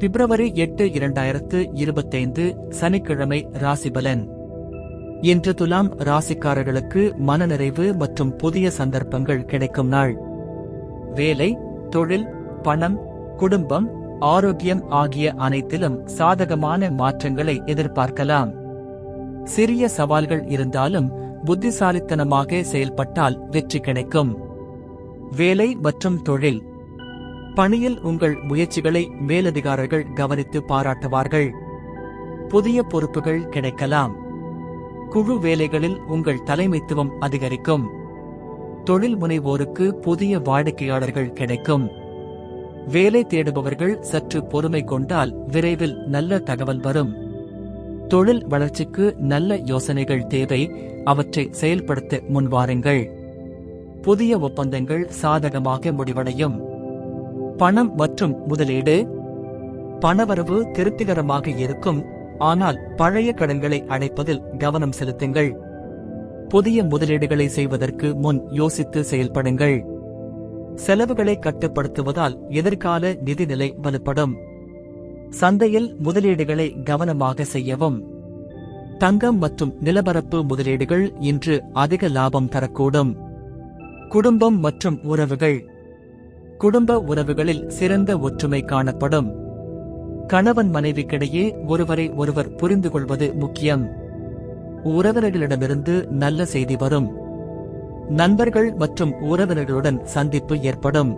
பிப்ரவரி எட்டு இரண்டாயிரத்து இருபத்தைந்து சனிக்கிழமை ராசிபலன். இன்று துலாம் ராசிக்காரர்களுக்கு மனநிறைவு மற்றும் புதிய சந்தர்ப்பங்கள் கிடைக்கும் நாள். வேலை தொழில் பணம் குடும்பம் ஆரோக்கியம் ஆகிய அனைத்திலும் சாதகமான மாற்றங்களை எதிர்பார்க்கலாம். சிறிய சவால்கள் இருந்தாலும் புத்திசாலித்தனமாக செயல்பட்டால் வெற்றி கிடைக்கும். வேலை மற்றும் தொழில் பணியில் உங்கள் முயற்சிகளை மேலதிகாரிகள் கவனித்து பாராட்டுவார்கள். புதிய பொறுப்புகள் கிடைக்கலாம். குழு வேலைகளில் உங்கள் தலைமைத்துவம் அதிகரிக்கும். தொழில் முனைவோருக்கு புதிய வாடிக்கையாளர்கள் கிடைக்கும். வேலை தேடுபவர்கள் சற்று பொறுமை கொண்டால் விரைவில் நல்ல தகவல் வரும். தொழில் வளர்ச்சிக்கு நல்ல யோசனைகள் தேவை அவற்றை செயல்படுத்த முன்வாருங்கள். புதிய ஒப்பந்தங்கள் சாதகமாக முடிவடையும். பணம் மற்றும் முதலீடு. பணவரவு திருப்திகரமாக இருக்கும். ஆனால் பழைய கடன்களை அடைப்பதில் கவனம் செலுத்துங்கள். புதிய முதலீடுகளை செய்வதற்கு முன் யோசித்து செயல்படுங்கள். செலவுகளை கட்டுப்படுத்துவதால் எதிர்கால நிதிநிலை வலுப்படும். சந்தையில் முதலீடுகளை கவனமாக செய்யவும். தங்கம் மற்றும் நிலப்பரப்பு முதலீடுகள் இன்று அதிக லாபம் தரக்கூடும். குடும்பம் மற்றும் உறவுகள். குடும்ப உறவுகளில் சிறந்த ஒற்றுமை காணப்படும். கணவன் மனைவிக்கிடையே ஒருவரை ஒருவர் புரிந்து கொள்வது முக்கியம். உறவினர்களிடமிருந்து நல்ல செய்தி வரும். நண்பர்கள் மற்றும் உறவினர்களுடன் சந்திப்பு ஏற்படும்.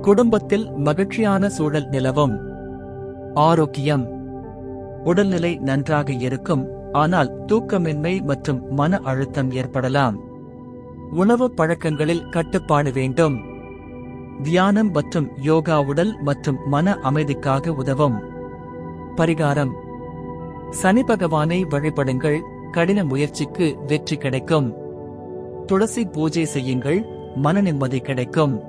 குடும்பத்தில் மகிழ்ச்சியான சூழல் நிலவும். ஆரோக்கியம். உடல்நிலை நன்றாக இருக்கும் ஆனால் தூக்கமின்மை மற்றும் மன அழுத்தம் ஏற்படலாம். உணவு பழக்கங்களில் கட்டுப்பாடு வேண்டும். தியானம் மற்றும் யோகா உடல் மற்றும் மன அமைதிக்காக உதவும். பரிகாரம். சனி பகவானை வழிபடுங்கள் கடின முயற்சிக்கு வெற்றி கிடைக்கும். துளசி பூஜை செய்யுங்கள் மன நிம்மதி கிடைக்கும்.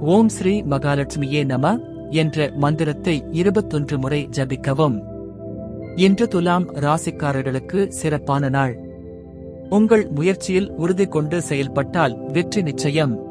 ஓம் ஸ்ரீ மகாலட்சுமியே நம என்ற மந்திரத்தை இருபத்தொன்று முறை ஜபிக்கவும். இன்று துலாம் ராசிக்காரர்களுக்கு சிறப்பான நாள். உங்கள் முயற்சியில் உறுதி கொண்டு செயல்பட்டால் வெற்றி நிச்சயம்.